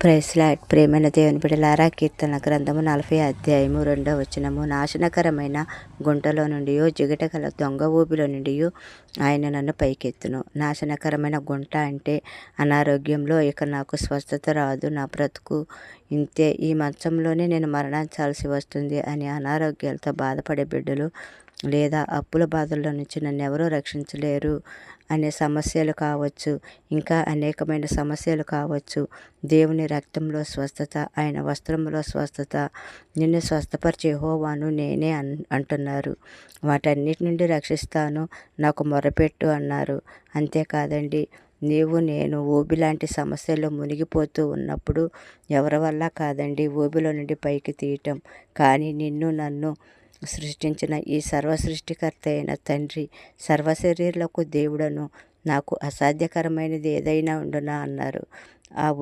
ప్రైస్లాట్ ప్రేమైన దేవుని బిడలారా కీర్తన గ్రంథము నలభై అధ్యాయము రెండో వచనము. నాశనకరమైన గుంటలో నుండి జిగట గల దొంగ ఊబిలో నుండి ఆయన నన్ను పైకెత్తును. నాశనకరమైన గుంట అంటే అనారోగ్యంలో ఇక నాకు స్వస్థత రాదు నా బ్రతుకు ఇంతే. ఈ మంచంలోనే నేను మరణించాల్సి వస్తుంది అని అనారోగ్యాలతో బాధపడే బిడ్డలు లేదా అప్పుల బాధల్లో నుంచి నన్ను ఎవరూ రక్షించలేరు అనే సమస్యలు కావచ్చు ఇంకా అనేకమైన సమస్యలు కావచ్చు. దేవుని రక్తంలో స్వస్థత ఆయన వస్త్రంలో స్వస్థత నిన్ను స్వస్థపరిచే హోవాను నేనే అన్ అంటున్నారు. వాటన్నిటి నుండి రక్షిస్తాను నాకు మొరపెట్టు అన్నారు. అంతేకాదండి నీవు నేను ఊబి లాంటి సమస్యల్లో మునిగిపోతూ ఉన్నప్పుడు ఎవరి వల్ల కాదండి ఊబిలో నుండి పైకి తీయటం. కానీ నిన్ను నన్ను సృష్టించిన ఈ సర్వ సృష్టికర్త అయిన తండ్రి సర్వశరీరులకు దేవుడను. నాకు అసాధ్యకరమైనది ఏదైనా ఉండునా అన్నారు. ఆ